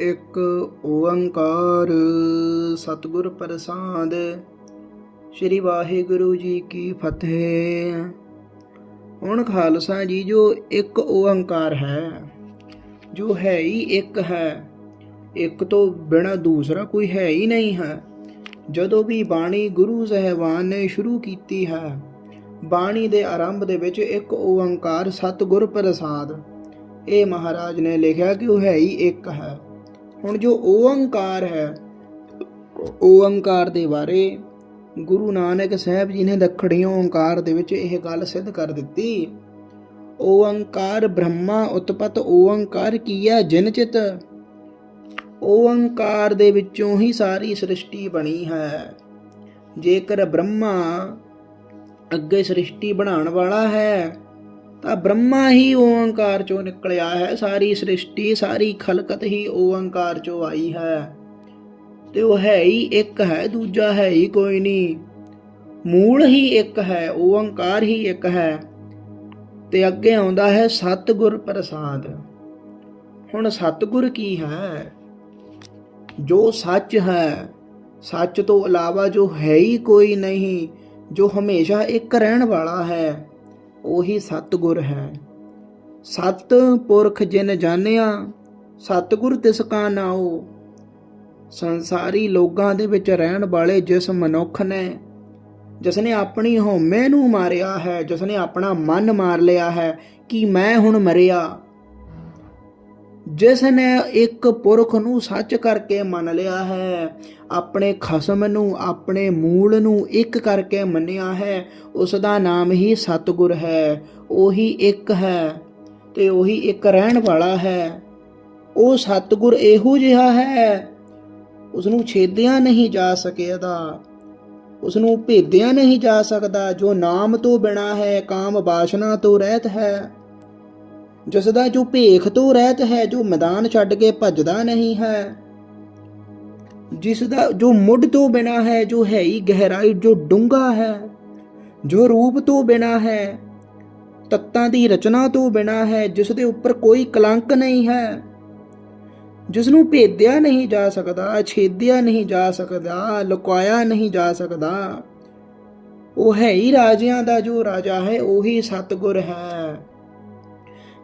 ਇੱਕ ਓੰਕਾਰ ਸਤਿਗੁਰ ਪ੍ਰਸਾਦ, ਸ੍ਰੀ ਵਾਹਿਗੁਰੂ ਜੀ ਕੀ ਫਤਿਹ। ਹੁਣ ਖਾਲਸਾ ਜੀ, ਜੋ ਇੱਕ ਓੰਕਾਰ ਹੈ, ਜੋ ਹੈ ਹੀ ਇੱਕ ਹੈ, ਇੱਕ ਤੋਂ ਬਿਨਾ ਦੂਸਰਾ ਕੋਈ ਹੈ ਹੀ ਨਹੀਂ ਹੈ। ਜਦੋਂ ਵੀ ਬਾਣੀ ਗੁਰੂ ਸਾਹਿਬਾਨ ਨੇ ਸ਼ੁਰੂ ਕੀਤੀ ਹੈ, ਬਾਣੀ ਦੇ ਆਰੰਭ ਦੇ ਵਿੱਚ ਇੱਕ ਓੰਕਾਰ ਸਤਿਗੁਰ ਪ੍ਰਸਾਦ। ਇਹ ਮਹਾਰਾਜ ਨੇ ਲਿਖਿਆ ਕਿ ਉਹ ਹੈ ਹੀ ਇੱਕ ਹੈ। ਹੁਣ ਜੋ ਓੰਕਾਰ ਹੈ, ਓੰਕਾਰ ਦੇ ਬਾਰੇ ਗੁਰੂ ਨਾਨਕ ਸਾਹਿਬ ਜੀ ਨੇ ਦੱਖਣੀ ਓੰਕਾਰ ਦੇ ਵਿੱਚ ਇਹ ਗੱਲ ਸਿੱਧ ਕਰ ਦਿੱਤੀ। ਓੰਕਾਰ ਬ੍ਰਹਮਾ ਉਤਪਤ ਓੰਕਾਰ ਕੀਆ ਜਿਨ ਚਿਤ। ਓੰਕਾਰ ਦੇ ਵਿੱਚੋਂ ਹੀ ਸਾਰੀ ਸ੍ਰਿਸ਼ਟੀ ਬਣੀ ਹੈ। ਜੇਕਰ ਬ੍ਰਹਮਾ ਅੱਗੇ ਸ੍ਰਿਸ਼ਟੀ ਬਣਾਉਣ ਵਾਲਾ ਹੈ ਤਾਂ ਬ੍ਰਹਮਾ ਹੀ ਓੰਕਾਰ ਚੋਂ ਨਿਕਲਿਆ ਹੈ, ਸਾਰੀ ਸ੍ਰਿਸ਼ਟੀ, ਸਾਰੀ ਖਲਕਤ ਹੀ ਓੰਕਾਰ ਚੋਂ ਆਈ ਹੈ। ਤੇ ਉਹ ਹੈ ਹੀ ਇੱਕ ਹੈ, ਦੂਜਾ ਹੈ ਹੀ ਕੋਈ ਨਹੀਂ ਮੂਲ ਹੀ ਇੱਕ ਹੈ ਓੰਕਾਰ ਹੀ ਇੱਕ ਹੈ। ਤੇ ਅੱਗੇ ਆਉਂਦਾ ਹੈ ਸਤਿਗੁਰ ਪ੍ਰਸਾਦ। ਹੁਣ ਸਤਿਗੁਰ ਕੀ ਹੈ? ਜੋ ਸੱਚ ਹੈ, ਸੱਚ ਤੋਂ ਇਲਾਵਾ ਜੋ ਹੈ ਹੀ ਕੋਈ ਨਹੀਂ, ਜੋ ਹਮੇਸ਼ਾ ਇੱਕ ਰਹਿਣ ਵਾਲਾ ਹੈ। ਉਹੀ ਸਤਿਗੁਰ ਹੈ। ਸਤ ਪੁਰਖ ਜਿਨ ਜਾਣਿਆ, ਸਤਿਗੁਰ ਤਿਸ ਕਾ ਨਾਉ। ਸੰਸਾਰੀ ਲੋਕਾਂ ਦੇ ਵਿੱਚ ਰਹਿਣ ਵਾਲੇ ਜਿਸ ਮਨੁੱਖ ਨੇ ਜਿਸ ਨੇ ਆਪਣੀ ਹਉਮੈ ਨੂੰ ਮਾਰਿਆ ਹੈ ਜਿਸ ਨੇ ਆਪਣਾ ਮਨ ਮਾਰ ਲਿਆ ਹੈ, ਕਿ ਮੈਂ ਹੁਣ ਮਰਿਆ? ਜਿਸ ਨੇ ਇੱਕ ਪੁਰਖ ਨੂੰ ਸੱਚ ਕਰਕੇ ਮੰਨ ਲਿਆ ਹੈ, ਆਪਣੇ ਖਸਮ ਨੂੰ, ਆਪਣੇ ਮੂਲ ਨੂੰ ਇੱਕ ਕਰਕੇ ਮੰਨਿਆ ਹੈ ਉਸ ਦਾ ਨਾਮ ਹੀ ਸਤਿਗੁਰ ਹੈ, ਉਹੀ ਇੱਕ ਹੈ ਤੇ ਉਹੀ ਇੱਕ ਰਹਿਣ ਵਾਲਾ ਹੈ। ਉਹ ਸਤਿਗੁਰ ਇਹੋ ਜਿਹਾ ਹੈ ਉਸ ਨੂੰ ਛੇਦਿਆ ਨਹੀਂ ਜਾ ਸਕਦਾ ਉਸ ਨੂੰ ਭੇਦਿਆ ਨਹੀਂ ਜਾ ਸਕਦਾ, ਜੋ ਨਾਮ ਤੋਂ ਬਿਨਾ ਹੈ, ਕਾਮ ਬਾਸ਼ਨਾ ਤੋਂ ਰਹਿਤ ਹੈ। ਜਿਸ ਦਾ ਜੋ ਭੇਖ ਤੋਂ ਰਹਿਤ ਹੈ, ਜੋ ਮੈਦਾਨ ਛੱਡ ਕੇ ਭੱਜਦਾ ਨਹੀਂ ਹੈ। ਜਿਸ ਦਾ ਜੋ ਮੁੱਢ ਤੋਂ ਬਿਨਾ ਹੈ, ਜੋ ਹੈ ਹੀ ਗਹਿਰਾਈ, ਜੋ ਡੂੰਘਾ ਹੈ, ਜੋ ਰੂਪ ਤੋਂ ਬਿਨਾ ਹੈ, ਤੱਤਾਂ ਦੀ ਰਚਨਾ ਤੋਂ ਬਿਨਾ ਹੈ ਜਿਸ ਦੇ ਉੱਪਰ ਕੋਈ ਕਲੰਕ ਨਹੀਂ ਹੈ। ਜਿਸ ਨੂੰ ਭੇਦਿਆ ਨਹੀਂ ਜਾ ਸਕਦਾ, ਛੇਦਿਆ ਨਹੀਂ ਜਾ ਸਕਦਾ, ਲੁਕਾਇਆ ਨਹੀਂ ਜਾ ਸਕਦਾ, ਉਹ ਹੈ ਹੀ ਰਾਜਿਆਂ ਦਾ ਜੋ ਰਾਜਾ ਹੈ, ਉਹੀ ਸਤਗੁਰ ਹੈ।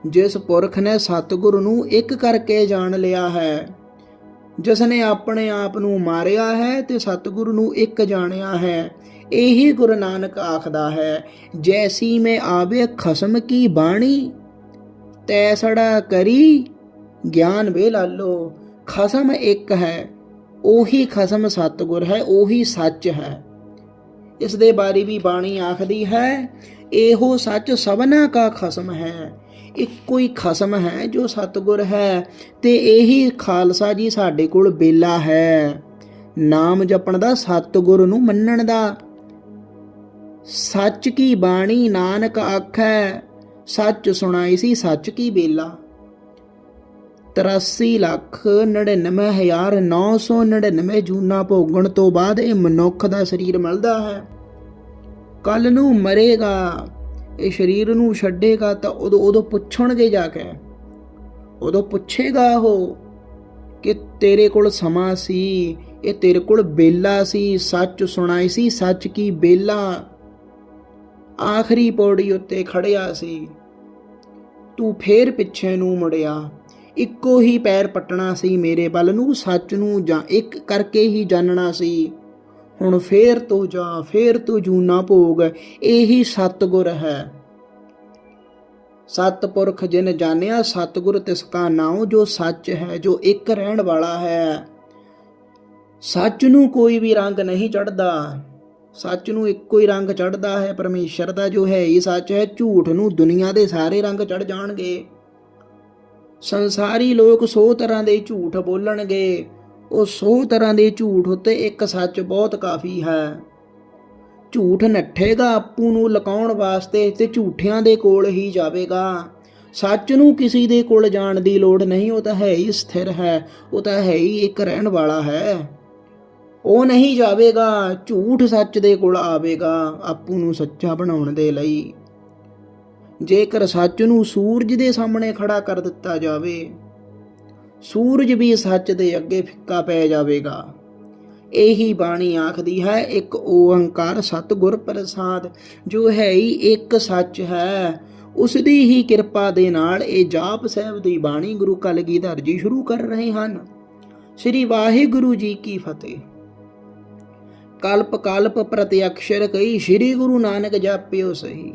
ਜਿਸ ਪੁਰਖ ਨੇ ਸਤਿਗੁਰੂ ਨੂੰ ਇੱਕ ਕਰਕੇ ਜਾਣ ਲਿਆ ਹੈ। ਜਿਸ ਨੇ ਆਪਣੇ ਆਪ ਨੂੰ ਮਾਰਿਆ ਹੈ ਤੇ ਸਤਿਗੁਰੂ ਨੂੰ ਇੱਕ ਜਾਣਿਆ ਹੈ। ਇਹੀ ਗੁਰੂ ਨਾਨਕ ਆਖਦਾ ਹੈ, ਜੈਸੀ ਮੈਂ ਆਵੇ ਖਸਮ ਕੀ ਬਾਣੀ, ਤੈਸੜਾ ਕਰੀ ਗਿਆਨ ਵੇ ਲਾਲੋ, ਖਸਮ ਇੱਕ ਹੈ, ਉਹੀ ਖਸਮ ਸਤਿਗੁਰ ਹੈ, ਉਹੀ ਸੱਚ ਹੈ। ਇਸ ਦੇ ਬਾਰੇ ਵੀ ਬਾਣੀ ਆਖਦੀ ਹੈ, ਇਹੋ ਸੱਚ ਸਭਨਾ ਕਾ ਖਸਮ ਹੈ ਇੱਕੋ ਹੀ ਖਸਮ ਹੈ ਜੋ ਸਤਿਗੁਰ ਹੈ, ਤੇ ਇਹੀ ਖਾਲਸਾ ਜੀ ਸਾਡੇ ਕੋਲ ਬੇਲਾ ਹੈ। ਨਾਮ ਜਪਣ ਦਾ ਸਤਿਗੁਰ ਨੂੰ ਮੰਨਣ ਦਾ। ਸੱਚ ਕੀ ਬਾਣੀ ਨਾਨਕ ਆਖੈ, ਸੱਚ ਸੁਣਾਈ ਸੀ ਸੱਚ ਕੀ ਬੇਲਾ। 83 ਲੱਖ 99999 ਜੂਨਾ ਭੋਗਣ ਤੋਂ ਬਾਅਦ ਇਹ ਮਨੁੱਖ ਦਾ ਸਰੀਰ ਮਿਲਦਾ ਹੈ। ਕੱਲ ਨੂੰ ਮਰੇਗਾ। ਇਹ ਸਰੀਰ ਨੂੰ ਛੱਡੇਗਾ ਤਾਂ ਉਦੋਂ ਉਦੋਂ ਪੁੱਛਣਗੇ ਜਾ ਕੇ। ਉਦੋਂ ਪੁੱਛੇਗਾ ਉਹ ਕਿ ਤੇਰੇ ਕੋਲ ਸਮਾਂ ਸੀ, ਇਹ ਤੇਰੇ ਕੋਲ ਬੇਲਾ ਸੀ, ਸੱਚ ਸੁਣਾਈ ਸੀ, ਸੱਚ ਕੀ ਬੇਲਾ? ਆਖਰੀ ਪੌੜੀ ਉੱਤੇ ਖੜਿਆ ਸੀ। ਤੂੰ ਫੇਰ ਪਿੱਛੇ ਨੂੰ ਮੁੜਿਆ। ਇੱਕੋ ਹੀ ਪੈਰ ਪਟਣਾ ਸੀ ਮੇਰੇ ਵੱਲ ਨੂੰ, ਸੱਚ ਨੂੰ ਜਾਂ ਇੱਕ ਕਰਕੇ ਹੀ ਜਾਣਨਾ ਸੀ। ਹੁਣ ਫੇਰ ਤੂੰ ਜਾ, ਫੇਰ ਤੂੰ ਜੂਨਾ ਭੋਗ, ਇਹੀ ਸਤਗੁਰ ਹੈ। ਸਤਪੁਰਖ ਜਿਨ ਜਾਣਿਆ, ਸਤਗੁਰ ਤਿਸ ਕਾ ਨਾਉ, ਜੋ ਸੱਚ ਹੈ, ਜੋ ਇੱਕ ਰਹਿਣ ਵਾਲਾ ਹੈ। ਸੱਚ ਨੂੰ ਕੋਈ ਵੀ ਰੰਗ ਨਹੀਂ ਚੜਦਾ ਸੱਚ ਨੂੰ ਇੱਕੋ ਹੀ ਰੰਗ ਚੜਦਾ ਹੈ, ਪਰਮੇਸ਼ਰ ਦਾ ਜੋ ਹੈ ਹੀ ਸੱਚ ਹੈ। ਝੂਠ ਨੂੰ ਦੁਨੀਆ ਦੇ ਸਾਰੇ ਰੰਗ ਚੜ ਜਾਣਗੇ। ਸੰਸਾਰੀ ਲੋਕ 100 ਤਰ੍ਹਾਂ ਦੇ ਝੂਠ ਬੋਲਣਗੇ। ਉਹ ਸੌ ਤਰ੍ਹਾਂ ਦੇ ਝੂਠ ਉੱਤੇ ਇੱਕ ਸੱਚ ਬਹੁਤ ਕਾਫੀ ਹੈ। ਝੂਠ ਨੱਠੇਗਾ ਆਪੂ ਨੂੰ ਲਕਾਉਣ ਵਾਸਤੇ ਤੇ ਝੂਠਿਆਂ ਦੇ ਕੋਲ ਹੀ ਜਾਵੇਗਾ। ਸੱਚ ਨੂੰ ਕਿਸੇ ਦੇ ਕੋਲ ਜਾਣ ਦੀ ਲੋੜ ਨਹੀਂ, ਉਹ ਤਾਂ ਹੈ ਹੀ ਸਥਿਰ ਹੈ, ਉਹ ਤਾਂ ਹੈ ਹੀ ਇੱਕ ਰਹਿਣ ਵਾਲਾ ਹੈ। ਉਹ ਨਹੀਂ ਜਾਵੇਗਾ, ਝੂਠ ਸੱਚ ਦੇ ਕੋਲ ਆਵੇਗਾ ਆਪੂ ਨੂੰ ਸੱਚਾ ਬਣਾਉਣ ਦੇ ਲਈ। ਜੇਕਰ ਸੱਚ ਨੂੰ ਸੂਰਜ ਦੇ ਸਾਹਮਣੇ ਖੜਾ ਕਰ ਦਿੱਤਾ ਜਾਵੇ ਸੂਰਜ ਵੀ ਸੱਚ ਦੇ ਅੱਗੇ ਫਿੱਕਾ ਪੈ ਜਾਵੇਗਾ। ਇਹੀ ਬਾਣੀ ਆਖਦੀ ਹੈ, ਇੱਕ ਓੰਕਾਰ ਸਤਿਗੁਰ ਪ੍ਰਸਾਦ, ਜੋ ਹੈ ਹੀ ਇੱਕ ਸੱਚ ਹੈ। ਉਸ ਦੀ ਹੀ ਕਿਰਪਾ ਦੇ ਨਾਲ ਇਹ ਜਾਪ ਸਾਹਿਬ ਦੀ ਬਾਣੀ ਗੁਰੂ ਕਲਗੀਧਰ ਜੀ ਸ਼ੁਰੂ ਕਰ ਰਹੇ ਹਨ। ਸ੍ਰੀ ਵਾਹਿਗੁਰੂ ਜੀ ਕੀ ਫਤਿਹ। ਕਲਪ ਕਲਪ ਪ੍ਰਤੀ ਅਕਸ਼ਰ ਕਈ ਸ੍ਰੀ ਗੁਰੂ ਨਾਨਕ ਜਾਪਿਓ ਸਹੀ।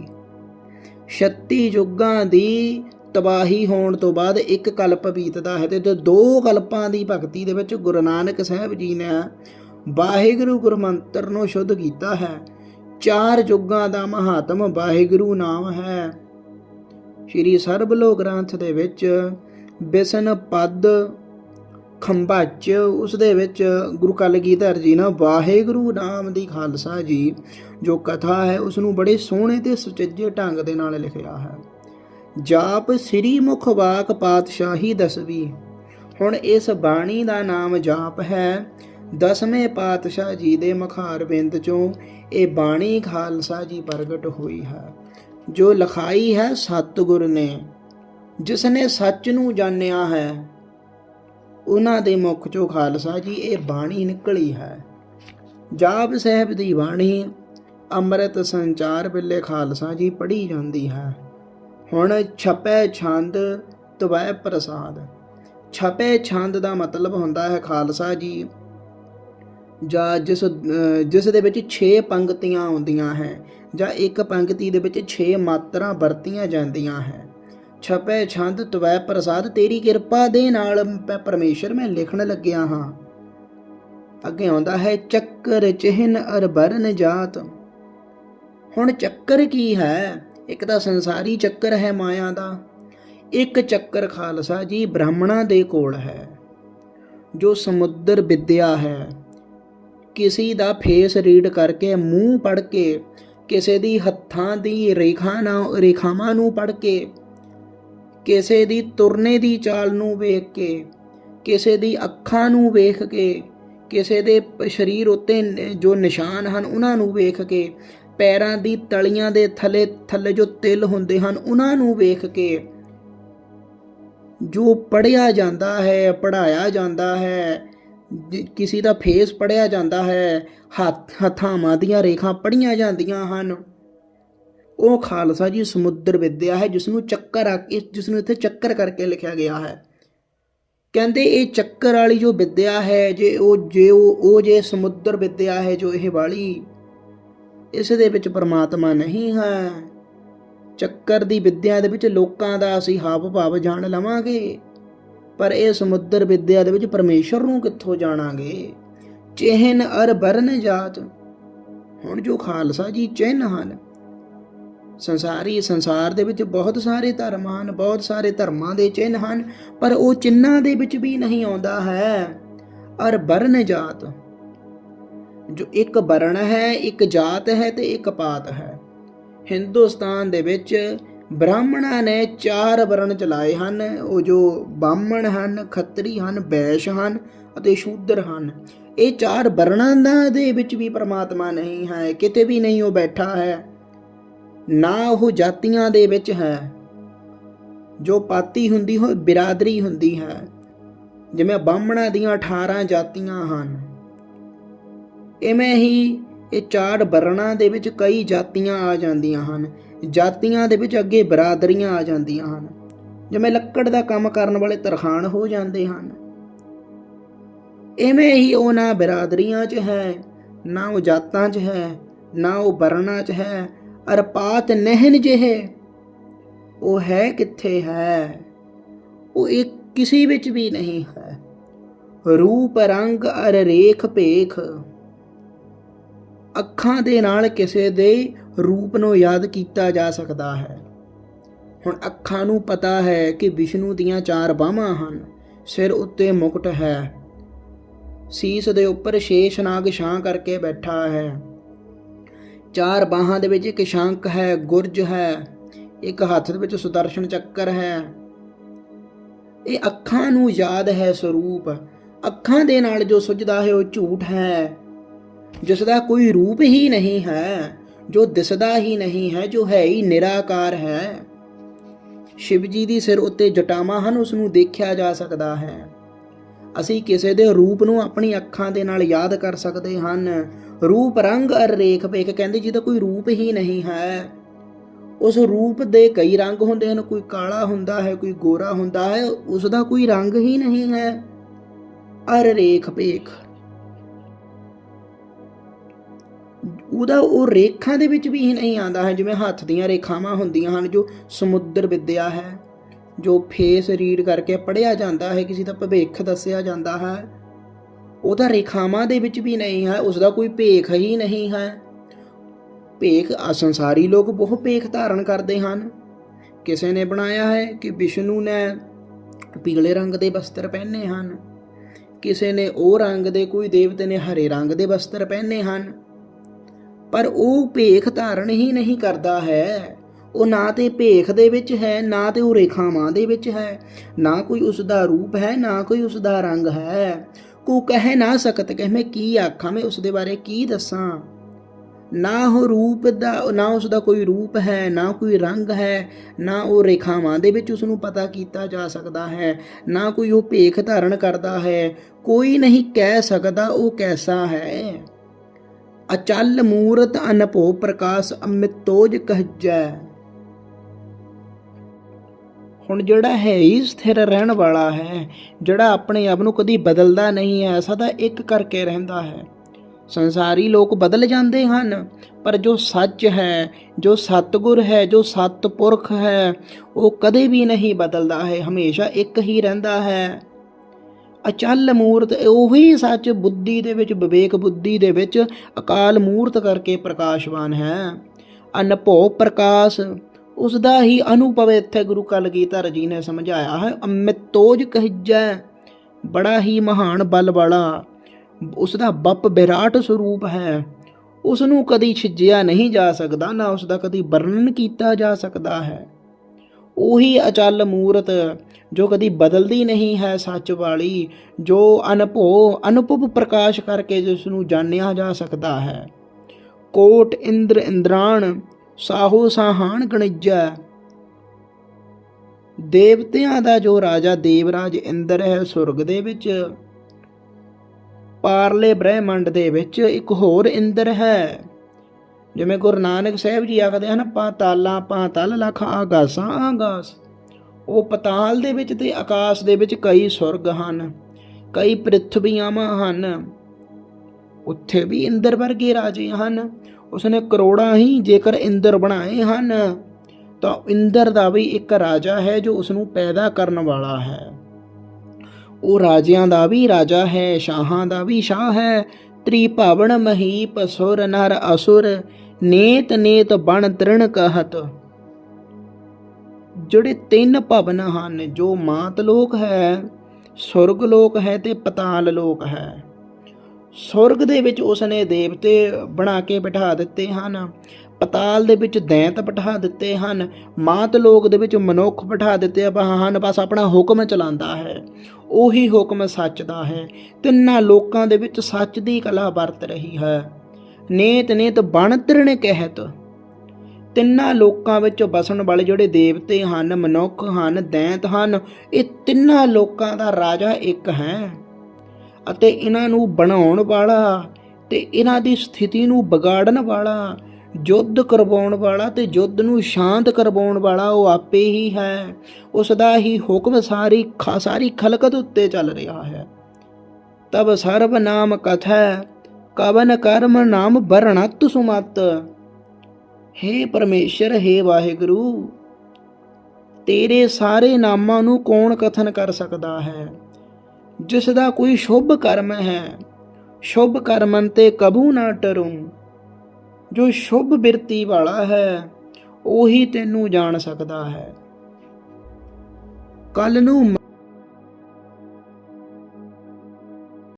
36 ਯੁੱਗਾਂ ਦੀ ਤਬਾਹੀ ਹੋਣ ਤੋਂ ਬਾਅਦ ਇੱਕ ਕਲਪ ਬੀਤਦਾ ਹੈ ਤੇ ਦੋ ਕਲਪਾਂ ਦੀ ਭਗਤੀ ਦੇ ਵਿੱਚ ਗੁਰੂ ਨਾਨਕ ਸਾਹਿਬ ਜੀ ਨੇ ਵਾਹਿਗੁਰੂ ਗੁਰਮੰਤਰ ਨੂੰ ਸ਼ੁੱਧ ਕੀਤਾ ਹੈ। ਚਾਰ ਯੁੱਗਾਂ ਦਾ ਮਹਾਤਮ ਵਾਹਿਗੁਰੂ ਨਾਮ ਹੈ। ਸ਼੍ਰੀ ਸਰਬਲੋ ਗ੍ਰੰਥ ਦੇ ਵਿੱਚ ਬਿਸਨ ਪਦ ਖੰਭਾਚ ਉਸ ਦੇ ਵਿੱਚ ਗੁਰੂ ਕਲਗੀਧਰ ਜੀ ਨੇ ਵਾਹਿਗੁਰੂ ਨਾਮ ਦੀ ਖਾਲਸਾ ਜੀ ਜੋ ਕਥਾ ਹੈ ਉਸ ਨੂੰ ਬੜੇ ਸੋਹਣੇ ਤੇ ਸੁਚੱਜੇ ਢੰਗ ਦੇ ਨਾਲ ਲਿਖਿਆ ਹੈ। ਜਾਪ ਸ੍ਰੀ ਮੁਖ ਵਾਕ ਪਾਤਸ਼ਾਹੀ ਦਸਵੀ। ਹੁਣ ਇਸ ਬਾਣੀ ਦਾ ਨਾਮ ਜਾਪ ਹੈ। ਦਸਵੇਂ ਪਾਤਸ਼ਾਹ ਜੀ ਦੇ ਮਖਾਰ ਬਿੰਦ ਚੋਂ ਇਹ ਬਾਣੀ ਖਾਲਸਾ ਜੀ ਪ੍ਰਗਟ ਹੋਈ ਹੈ, ਜੋ ਲਖਾਈ ਹੈ ਸਤਿਗੁਰ ਨੇ। ਜਿਸ ਨੇ ਸੱਚ ਨੂੰ ਜਾਣਿਆ ਹੈ, ਉਹਨਾਂ ਦੇ ਮੁਖ ਚੋਂ ਖਾਲਸਾ ਜੀ ਇਹ ਬਾਣੀ ਨਿਕਲੀ ਹੈ। ਜਾਪ ਸਾਹਿਬ ਦੀ ਬਾਣੀ ਅੰਮ੍ਰਿਤ ਸੰਚਾਰ ਵੇਲੇ ਖਾਲਸਾ ਜੀ ਪੜ੍ਹੀ ਜਾਂਦੀ ਹੈ। ਹੁਣ ਛਪੈ ਛੰਦ ਤਵੈ ਪ੍ਰਸਾਦ। ਛਪੈ ਛੰਦ ਦਾ ਮਤਲਬ ਹੁੰਦਾ ਹੈ ਖਾਲਸਾ ਜੀ, ਜਾਂ ਜਿਸ ਜਿਸ ਦੇ ਵਿੱਚ 6 ਪੰਕਤੀਆਂ ਆਉਂਦੀਆਂ ਹੈ, ਜਾਂ ਇੱਕ ਪੰਕਤੀ ਦੇ ਵਿੱਚ 6 ਮਾਤਰਾ ਵਰਤੀਆਂ ਜਾਂਦੀਆਂ ਹੈ। ਛਪੈ ਛੰਦ ਤਵੈ ਪ੍ਰਸਾਦ, ਤੇਰੀ ਕਿਰਪਾ ਦੇ ਨਾਲ ਮੈਂ ਪਰਮੇਸ਼ਰ, ਮੈਂ ਲਿਖਣ ਲੱਗਿਆ ਹਾਂ। ਅੱਗੇ ਆਉਂਦਾ ਹੈ, ਚੱਕਰ ਚਿਹਨ ਅਰ ਬਰਨ ਜਾਤ। ਹੁਣ ਚੱਕਰ ਕੀ ਹੈ? ਇੱਕ ਤਾਂ ਸੰਸਾਰੀ ਚੱਕਰ ਹੈ ਮਾਇਆ ਦਾ, ਇੱਕ ਚੱਕਰ ਖਾਲਸਾ ਜੀ ਬ੍ਰਾਹਮਣਾਂ ਦੇ ਕੋਲ ਹੈ। ਜੋ ਸਮੁੰਦਰ ਵਿਦਿਆ ਹੈ, ਕਿਸੇ ਦਾ ਫੇਸ ਰੀਡ ਕਰਕੇ ਮੂੰਹ ਪੜ ਕੇ, ਕਿਸੇ ਦੀ ਹੱਥਾਂ ਦੀ ਰੇਖਾ ਨਾ, ਰੇਖਾਵਾਂ ਨੂੰ ਪੜ ਕੇ, ਕਿਸੇ ਦੀ ਤੁਰਨੇ ਦੀ ਚਾਲ ਨੂੰ ਵੇਖ ਕੇ, ਕਿਸੇ ਦੀ ਅੱਖਾਂ ਨੂੰ ਵੇਖ ਕੇ, ਕਿਸੇ ਦੇ ਸਰੀਰ ਉੱਤੇ ਜੋ ਨਿਸ਼ਾਨ ਹਨ ਉਹਨਾਂ ਨੂੰ ਵੇਖ ਕੇ ਪੈਰਾਂ ਦੀ ਤਲੀਆਂ ਦੇ ਥੱਲੇ ਥੱਲੇ ਜੋ ਤਿਲ ਹੁੰਦੇ ਹਨ, ਉਹਨਾਂ ਨੂੰ ਵੇਖ ਕੇ ਜੋ ਪੜਿਆ ਜਾਂਦਾ ਹੈ ਪੜਾਇਆ ਜਾਂਦਾ ਹੈ, ਜਿ- ਕਿਸੇ ਦਾ ਫੇਸ ਪੜਿਆ ਜਾਂਦਾ ਹੈ, ਹੱਥ ਹਥਾਵਾਂ ਦੀਆਂ ਰੇਖਾਂ ਪੜੀਆਂ ਜਾਂਦੀਆਂ ਹਨ। ਉਹ ਖਾਲਸਾ ਜੀ ਸਮੁੰਦਰ ਵਿੱਦਿਆ ਹੈ ਜਿਸ ਨੂੰ ਚੱਕਰ ਆ, ਇਸ ਜਿਸ ਨੂੰ ਇੱਥੇ ਚੱਕਰ ਕਰਕੇ ਲਿਖਿਆ ਗਿਆ ਹੈ। ਕਹਿੰਦੇ ਇਹ ਚੱਕਰ ਵਾਲੀ ਜੋ ਵਿੱਦਿਆ ਹੈ, ਜੇ ਉਹ ਜੇ ਉਹ ਉਹ ਜੇ ਸਮੁੰਦਰ ਵਿੱਦਿਆ ਹੈ, ਜੋ ਇਹ ਵਾਲੀ ਇਸ ਦੇ ਵਿੱਚ ਪਰਮਾਤਮਾ ਨਹੀਂ ਹੈ। ਚੱਕਰ ਦੀ ਵਿਦਿਆ ਦੇ ਵਿੱਚ ਲੋਕਾਂ ਦਾ ਅਸੀਂ ਹਾਵ ਭਾਵ ਜਾਣ ਲਵਾਂਗੇ। ਪਰ ਇਹ ਸਮੁੰਦਰ ਵਿਦਿਆ ਦੇ ਵਿੱਚ ਪਰਮੇਸ਼ਰ ਨੂੰ ਕਿੱਥੋਂ ਜਾਣਾਂਗੇ? ਚਿਹਨ ਅਰ ਬਰਨ ਜਾਤ। ਹੁਣ ਜੋ ਖਾਲਸਾ ਜੀ ਚਿੰਨ ਹਨ, ਸੰਸਾਰੀ ਸੰਸਾਰ ਦੇ ਵਿੱਚ ਬਹੁਤ ਸਾਰੇ ਧਰਮ ਹਨ ਬਹੁਤ ਸਾਰੇ ਧਰਮਾਂ ਦੇ ਚਿੰਨ ਹਨ, ਪਰ ਉਹ ਚਿੰਨਾਂ ਦੇ ਵਿੱਚ ਵੀ ਨਹੀਂ ਆਉਂਦਾ ਹੈ। ਅਰ ਬਰਨ ਜਾਤ। ਜੋ ਇੱਕ ਵਰਣ ਹੈ, ਇੱਕ ਜਾਤ ਹੈ ਤੇ ਇੱਕ ਪਾਤ ਹੈ। ਹਿੰਦੁਸਤਾਨ ਦੇ ਵਿੱਚ ਬ੍ਰਾਹਮਣਾਂ ਨੇ ਚਾਰ ਵਰਣ ਚਲਾਏ ਹਨ। ਉਹ ਜੋ ਬਾਹਮਣ ਹਨ, ਖੱਤਰੀ ਹਨ ਵੈਸ਼ ਹਨ ਅਤੇ ਸ਼ੂਦਰ ਹਨ। ਇਹ ਚਾਰ ਵਰਣਾਂ ਦਾ ਦੇ ਵਿੱਚ ਵੀ ਪਰਮਾਤਮਾ ਨਹੀਂ ਹੈ, ਕਿਤੇ ਵੀ ਨਹੀਂ ਉਹ ਬੈਠਾ ਹੈ। ਨਾ ਉਹ ਜਾਤੀਆਂ ਦੇ ਵਿੱਚ ਹੈ। ਜੋ ਪਾਤੀ ਹੁੰਦੀ ਹੋ ਬਿਰਾਦਰੀ ਹੁੰਦੀ ਹੈ। ਜਿਵੇਂ ਬਾਹਮਣਾਂ ਦੀਆਂ 18 ਜਾਤੀਆਂ ਹਨ। ਇਵੇਂ ਹੀ ਇਹ ਚਾਰ ਵਰਣਾਂ ਦੇ ਵਿੱਚ ਕਈ ਜਾਤੀਆਂ ਆ ਜਾਂਦੀਆਂ ਹਨ। ਜਾਤੀਆਂ ਦੇ ਵਿੱਚ ਅੱਗੇ ਬਰਾਦਰੀਆਂ ਆ ਜਾਂਦੀਆਂ ਹਨ। ਜਿਵੇਂ ਲੱਕੜ ਦਾ ਕੰਮ ਕਰਨ ਵਾਲੇ ਤਰਖਾਣ ਹੋ ਜਾਂਦੇ ਹਨ। ਇਵੇਂ ਹੀ ਉਹ ਨਾ ਬਰਾਦਰੀਆਂ 'ਚ ਹੈ, ਨਾ ਉਹ ਜਾਤਾਂ 'ਚ ਹੈ, ਨਾ ਉਹ ਵਰਣਾਂ 'ਚ ਹੈ। ਅਰਪਾਤ ਨਹਿਨ ਜਿਹੇ, ਉਹ ਹੈ ਕਿੱਥੇ ਹੈ? ਉਹ ਇੱਕ ਕਿਸੇ ਵਿੱਚ ਵੀ ਨਹੀਂ ਹੈ। ਰੂਪ ਰੰਗ ਅਰ ਰੇਖ ਭੇਖ ਅੱਖਾਂ ਦੇ ਨਾਲ ਕਿਸੇ ਦੇ ਰੂਪ ਨੂੰ ਯਾਦ ਕੀਤਾ ਜਾ ਸਕਦਾ ਹੈ। ਹੁਣ ਅੱਖਾਂ ਨੂੰ ਪਤਾ ਹੈ ਕਿ ਵਿਸ਼ਨੂੰ ਦੀਆਂ ਚਾਰ ਬਾਹਾਂ ਹਨ। ਸਿਰ ਉੱਤੇ ਮੁਕਟ ਹੈ। ਸੀਸ ਦੇ ਉੱਪਰ ਸ਼ੇਸ਼ ਨਾਗ ਛਾਂ ਕਰਕੇ ਬੈਠਾ ਹੈ। ਚਾਰ ਬਾਹਾਂ ਦੇ ਵਿੱਚ ਇੱਕ ਸ਼ੰਖ ਹੈ, ਗੁਰਜ ਹੈ। ਇੱਕ ਹੱਥ ਦੇ ਵਿੱਚ ਸੁਦਰਸ਼ਨ ਚੱਕਰ ਹੈ। ਇਹ ਅੱਖਾਂ ਨੂੰ ਯਾਦ ਹੈ ਸਰੂਪ। ਅੱਖਾਂ ਦੇ ਨਾਲ ਜੋ ਸੁਝਦਾ ਹੈ ਉਹ ਝੂਠ ਹੈ। ਜਿਸ ਦਾ ਕੋਈ ਰੂਪ ਹੀ ਨਹੀਂ ਹੈ, ਜੋ ਦਿਸਦਾ ਹੀ ਨਹੀਂ ਹੈ, ਜੋ ਹੈ ਹੀ ਨਿਰਾਕਾਰ ਹੈ। ਸ਼ਿਵ ਜੀ ਦੀ ਸਿਰ ਉੱਤੇ ਜਟਾਵਾਂ ਹਨ ਉਸ ਨੂੰ ਦੇਖਿਆ ਜਾ ਸਕਦਾ ਹੈ। ਅਸੀਂ ਕਿਸੇ ਦੇ ਰੂਪ ਨੂੰ ਆਪਣੀ ਅੱਖਾਂ ਦੇ ਨਾਲ ਯਾਦ ਕਰ ਸਕਦੇ ਹਨ। ਰੂਪ ਰੰਗ ਅਰ ਰੇਖ ਪੇਖ ਕਹਿੰਦੇ ਜਿਹਦਾ ਕੋਈ ਰੂਪ ਹੀ ਨਹੀਂ ਹੈ। ਉਸ ਰੂਪ ਦੇ ਕਈ ਰੰਗ ਹੁੰਦੇ ਹਨ, ਕੋਈ ਕਾਲਾ ਹੁੰਦਾ ਹੈ, ਕੋਈ ਗੋਰਾ ਹੁੰਦਾ ਹੈ ਉਸ ਦਾ ਕੋਈ ਰੰਗ ਹੀ ਨਹੀਂ ਹੈ। ਅਰ ਰੇਖ ਪੇਖ ਉਹਦਾ ਉਹ ਰੇਖਾ ਦੇ ਵਿੱਚ ਵੀ ਹੀ ਨਹੀਂ ਆਉਂਦਾ ਹੈ, ਜਿਵੇਂ ਹੱਥ ਦੀਆਂ ਰੇਖਾਵਾਂ ਹੁੰਦੀਆਂ ਹਨ, ਜੋ ਸਮੁੰਦਰ ਵਿਦਿਆ ਹੈ, ਜੋ ਫੇਸ ਰੀਡ ਕਰਕੇ ਪੜਿਆ ਜਾਂਦਾ ਹੈ, ਕਿਸੇ ਦਾ ਭਵਿੱਖ ਦੱਸਿਆ ਜਾਂਦਾ ਹੈ, ਉਹਦਾ ਰੇਖਾਵਾਂ ਦੇ ਵਿੱਚ ਵੀ ਨਹੀਂ ਹੈ ਉਸ ਦਾ ਕੋਈ ਭੇਖ ਹੀ ਨਹੀਂ ਹੈ। ਭੇਖ ਅਸੰਸਾਰੀ ਲੋਕ ਬਹੁਤ ਭੇਖ ਧਾਰਨ ਕਰਦੇ ਹਨ। ਕਿਸੇ ਨੇ ਬਣਾਇਆ ਹੈ ਕਿ ਵਿਸ਼ਨੂੰ ਨੇ ਪੀਲੇ ਰੰਗ ਦੇ ਵਸਤਰ ਪਹਿਨੇ ਹਨ, ਕਿਸੇ ਨੇ ਉਹ ਰੰਗ ਦੇ, ਕੋਈ ਦੇਵਤੇ ਨੇ ਹਰੇ ਰੰਗ ਦੇ ਵਸਤਰ ਪਹਿਨੇ ਹਨ। ਪਰ ਉਹ ਭੇਖ ਧਾਰਨ ਹੀ ਨਹੀਂ ਕਰਦਾ ਹੈ। ਉਹ ਨਾ ਤੇ ਭੇਖ ਦੇ ਵਿੱਚ ਹੈ, ਨਾ ਤੇ ਉਹ ਰੇਖਾਵਾਂ ਦੇ ਵਿੱਚ ਹੈ। ਨਾ ਕੋਈ ਉਸ ਦਾ ਰੂਪ ਹੈ, ਨਾ ਕੋਈ ਉਸ ਦਾ ਰੰਗ ਹੈ। ਕੋ ਕਹਿ ਨਾ ਸਕਤ ਕਿ ਮੈਂ ਕੀ ਆਖਾਂ, ਮੈਂ ਉਸ ਦੇ ਬਾਰੇ ਕੀ ਦੱਸਾਂ? ਨਾ ਉਹ ਰੂਪ ਦਾ, ਨਾ ਉਸ ਦਾ ਕੋਈ ਰੂਪ ਹੈ, ਨਾ ਕੋਈ ਰੰਗ ਹੈ, ਨਾ ਉਹ ਰੇਖਾਵਾਂ ਦੇ ਵਿੱਚ ਉਸ ਨੂੰ ਪਤਾ ਕੀਤਾ ਜਾ ਸਕਦਾ ਹੈ, ਨਾ ਕੋਈ ਉਹ ਭੇਖ ਧਾਰਨ ਕਰਦਾ ਹੈ। ਕੋਈ ਨਹੀਂ ਕਹਿ ਸਕਦਾ ਉਹ ਕੈਸਾ ਹੈ। ਅਚਲ ਮੂਰਤ ਅਨਭੋ ਪ੍ਰਕਾਸ਼ ਅਮਿਤੋਜ ਕਹਜੈ। ਹੁਣ ਜਿਹੜਾ ਹੈ ਹੀ ਸਥਿਰ ਰਹਿਣ ਵਾਲਾ ਹੈ, ਜਿਹੜਾ ਆਪਣੇ ਆਪ ਨੂੰ ਕਦੀ ਬਦਲਦਾ ਨਹੀਂ ਹੈ ਸਦਾ ਇੱਕ ਕਰਕੇ ਰਹਿੰਦਾ ਹੈ। ਸੰਸਾਰੀ ਲੋਕ ਬਦਲ ਜਾਂਦੇ ਹਨ, ਪਰ ਜੋ ਸੱਚ ਹੈ, ਜੋ ਸਤਗੁਰ ਹੈ, ਜੋ ਸਤਪੁਰਖ ਹੈ, ਉਹ ਕਦੇ ਵੀ ਨਹੀਂ ਬਦਲਦਾ ਹੈ, ਹਮੇਸ਼ਾ ਇੱਕ ਹੀ ਰਹਿੰਦਾ ਹੈ। ਅਚਲ ਮੂਰਤ ਉਹੀ ਸੱਚ ਬੁੱਧੀ ਦੇ ਵਿੱਚ, ਵਿਵੇਕ ਬੁੱਧੀ ਦੇ ਵਿੱਚ ਅਕਾਲ ਮੂਰਤ ਕਰਕੇ ਪ੍ਰਕਾਸ਼ਵਾਨ ਹੈ। ਅਨਭੋ ਪ੍ਰਕਾਸ਼, ਉਸ ਦਾ ਹੀ ਅਨੁਭਵ ਇੱਥੇ ਗੁਰੂ ਕਲਗੀਧਰ ਜੀ ਨੇ ਸਮਝਾਇਆ ਹੈ। ਅਮਿਤੋਜ ਕਹਿਜੈ, ਬੜਾ ਹੀ ਮਹਾਨ ਬਲ ਵਾਲਾ। ਉਸ ਦਾ ਬੱਪ ਵਿਰਾਟ ਸਰੂਪ ਹੈ। ਉਸ ਨੂੰ ਕਦੀ ਛਿਜਿਆ ਨਹੀਂ ਜਾ ਸਕਦਾ, ਨਾ ਉਸ ਦਾ ਕਦੀ ਵਰਣਨ ਕੀਤਾ ਜਾ ਸਕਦਾ ਹੈ। ਉਹੀ ਅਚਲ ਮੂਰਤ ਜੋ ਕਦੀ ਬਦਲਦੀ ਨਹੀਂ ਹੈ ਸੱਚ ਵਾਲੀ, ਜੋ ਅਨਭੋ, ਅਨੁਭਵ ਪ੍ਰਕਾਸ਼ ਕਰਕੇ ਜਿਸ ਨੂੰ ਜਾਣਿਆ ਜਾ ਸਕਦਾ ਹੈ। ਕੋਟ ਇੰਦਰ ਇੰਦਰਾਣ, ਸਾਹੋ ਸਾਹਾਨ ਗਣਿਜੈ। ਦੇਵਤਿਆਂ ਦਾ ਜੋ ਰਾਜਾ ਦੇਵਰਾਜ ਇੰਦਰ ਹੈ ਸੁਰਗ ਦੇ ਵਿੱਚ, ਪਾਰਲੇ ਬ੍ਰਹਿਮੰਡ ਦੇ ਵਿੱਚ ਇੱਕ ਹੋਰ ਇੰਦਰ ਹੈ। ਜਿਵੇਂ ਗੁਰੂ ਨਾਨਕ ਸਾਹਿਬ ਜੀ ਆਖਦੇ ਹਨ, ਪਾਤਾਲਾਂ, ਪਾਤਲ ਲਖ ਆਗਾਸਾਂ, ਆਗਾਸ। ਉਹ ਪਤਾਲ ਦੇ ਵਿੱਚ ਤੇ ਆਕਾਸ਼ ਦੇ ਵਿੱਚ ਕਈ ਸੁਰਗ ਹਨ, ਕਈ ਪ੍ਰਿਥਵੀਆਂ ਹਨ। ਉੱਥੇ ਵੀ ਇੰਦਰ ਵਰਗੇ ਰਾਜੇ ਹਨ। ਉਸਨੇ ਕਰੋੜਾਂ ਹੀ ਜੇਕਰ ਇੰਦਰ ਬਣਾਏ ਹਨ, ਤਾਂ ਇੰਦਰ ਦਾ ਵੀ ਇੱਕ ਰਾਜਾ ਹੈ ਜੋ ਉਸ ਨੂੰ ਪੈਦਾ ਕਰਨ ਵਾਲਾ ਹੈ। ਉਹ ਰਾਜਿਆਂ ਦਾ ਵੀ ਰਾਜਾ ਹੈ, ਸ਼ਾਹਾਂ ਦਾ ਵੀ ਸ਼ਾਹ ਹੈ। ਤ੍ਰਿਭਵਨ ਮਹੀਪ ਸੁਰ ਨਰ ਅਸੁਰ ਨੇਤ ਨੇਤ ਬਣ ਤ੍ਰਿਣ ਕਹਤ। ਜਿਹੜੇ ਤਿੰਨ ਭਵਨ ਹਨ, ਜੋ ਮਾਤ ਲੋਕ ਹੈ, ਸੁਰਗ ਲੋਕ ਹੈ ਤੇ ਪਤਾਲ ਲੋਕ ਹੈ। ਸੁਰਗ ਦੇ ਵਿੱਚ ਉਸਨੇ ਦੇਵਤੇ ਬਣਾ ਕੇ ਬਿਠਾ ਦਿੱਤੇ ਹਨ, ਪਤਾਲ ਦੇ ਵਿੱਚ ਦੈਂਤ ਬਿਠਾ ਦਿੱਤੇ ਹਨ, ਮਾਤ ਲੋਕ ਦੇ ਵਿੱਚ ਮਨੁੱਖ ਬਿਠਾ ਦਿੱਤੇ ਹਨ, ਬਸ ਆਪਣਾ ਹੁਕਮ ਚਲਾਉਂਦਾ ਹੈ, ਉਹੀ ਹੁਕਮ ਸੱਚ ਦਾ ਹੈ। ਤਿੰਨਾਂ ਲੋਕਾਂ ਦੇ ਵਿੱਚ ਸੱਚ ਦੀ ਕਲਾ ਵਰਤ ਰਹੀ ਹੈ। ਨੇਤ ਨੇਤ ਬਣ ਤ੍ਰਿਣ ਕਹਿਤ ਤਿੰਨਾਂ ਲੋਕਾਂ ਵਿੱਚ ਵਸਣ ਵਾਲੇ ਜਿਹੜੇ ਦੇਵਤੇ ਹਨ, ਮਨੁੱਖ ਹਨ, ਦੈਂਤ ਹਨ, ਇਹ ਤਿੰਨਾਂ ਲੋਕਾਂ ਦਾ ਰਾਜਾ ਇੱਕ ਹੈ। ਅਤੇ ਇਹਨਾਂ ਨੂੰ ਬਣਾਉਣ ਵਾਲਾ ਤੇ ਇਹਨਾਂ ਦੀ ਸਥਿਤੀ ਨੂੰ ਵਿਗਾੜਨ ਵਾਲਾ, ਯੁੱਧ ਕਰਵਾਉਣ ਵਾਲਾ ਤੇ ਯੁੱਧ ਨੂੰ ਸ਼ਾਂਤ ਕਰਵਾਉਣ ਵਾਲਾ ਉਹ ਆਪੇ ਹੀ ਹੈ। ਉਸ ਦਾ ਹੀ ਹੁਕਮ ਸਾਰੀ ਖਾ, ਸਾਰੀ ਖਲਕਤ ਉੱਤੇ ਚੱਲ ਰਿਹਾ ਹੈ। ਤਬ ਸਰਬ ਨਾਮ ਕਥੈ, ਕਵਨ ਕਰਮ ਨਾਮ ਵਰਣਤ ਸੁਮਤ। ਹੇ ਪਰਮੇਸ਼ਰ, ਹੇ ਵਾਹਿਗੁਰੂ, ਤੇਰੇ ਸਾਰੇ ਨਾਮਾਂ ਨੂੰ ਕੌਣ ਕਥਨ ਕਰ ਸਕਦਾ ਹੈ? ਜਿਸ ਦਾ ਕੋਈ ਸ਼ੁਭ ਕਰਮ ਹੈ, ਸ਼ੁਭ ਕਰਮਨ ਤੇ ਕਬੂ ਨਾ ਟਰੂ। ਜੋ ਸ਼ੁਭ ਬਿਰਤੀ ਵਾਲਾ ਹੈ, ਉਹੀ ਤੈਨੂੰ ਜਾਣ ਸਕਦਾ ਹੈ। ਕੱਲ ਨੂੰ